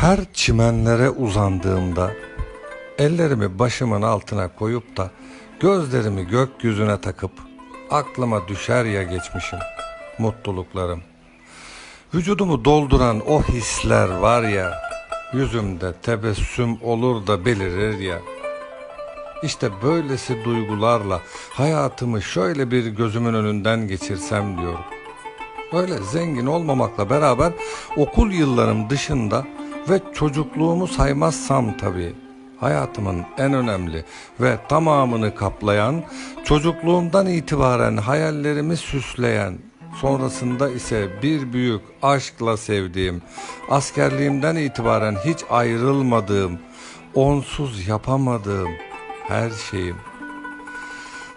Her çimenlere uzandığımda ellerimi başımın altına koyup da gözlerimi gökyüzüne takıp aklıma düşer ya geçmişim, mutluluklarım. Vücudumu dolduran o hisler var ya, yüzümde tebessüm olur da belirir ya. İşte böylesi duygularla hayatımı şöyle bir gözümün önünden geçirsem diyorum. Öyle zengin olmamakla beraber okul yıllarım dışında ve çocukluğumu saymazsam tabii hayatımın en önemli ve tamamını kaplayan, çocukluğumdan itibaren hayallerimi süsleyen, sonrasında ise bir büyük aşkla sevdiğim, askerliğimden itibaren hiç ayrılmadığım, onsuz yapamadığım her şeyim.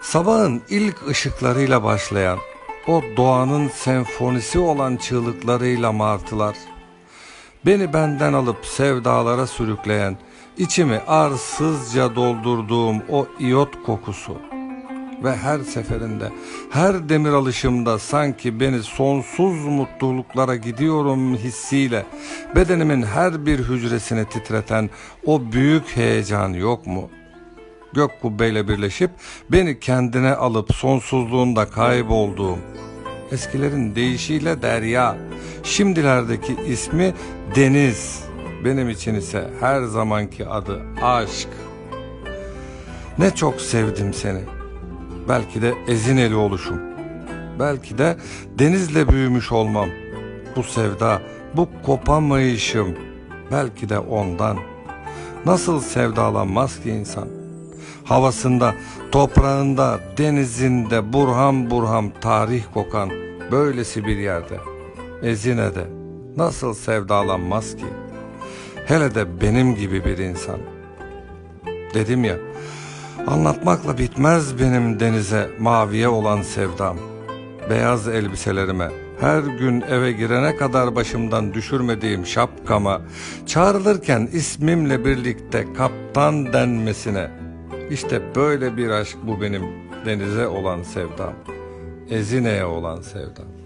Sabahın ilk ışıklarıyla başlayan, o doğanın senfonisi olan çığlıklarıyla martılar, beni benden alıp sevdalara sürükleyen, içimi arsızca doldurduğum o iyot kokusu ve her seferinde, her demir alışımda sanki beni sonsuz mutluluklara gidiyorum hissiyle bedenimin her bir hücresini titreten o büyük heyecan yok mu?'' gök kubbeyle birleşip beni kendine alıp sonsuzluğunda kaybolduğum eskilerin deyişiyle derya, şimdilerdeki ismi deniz, benim için ise her zamanki adı aşk. Ne çok sevdim seni. Belki de ezineli oluşum. Belki de denizle büyümüş olmam. Bu sevda, bu kopamayışım. Belki de ondan. Nasıl sevdalanmaz ki insan? havasında, toprağında, denizinde burham burham tarih kokan böylesi bir yerde, Ezine'de nasıl sevdalanmaz ki? Hele de benim gibi bir insan. Dedim ya, anlatmakla bitmez benim denize, maviye olan sevdam. Beyaz elbiselerime, her gün eve girene kadar başımdan düşürmediğim şapkama, çağrılırken ismimle birlikte kaptan denmesine, işte böyle bir aşk bu benim denize olan sevdam. Ezine'ye olan sevdam.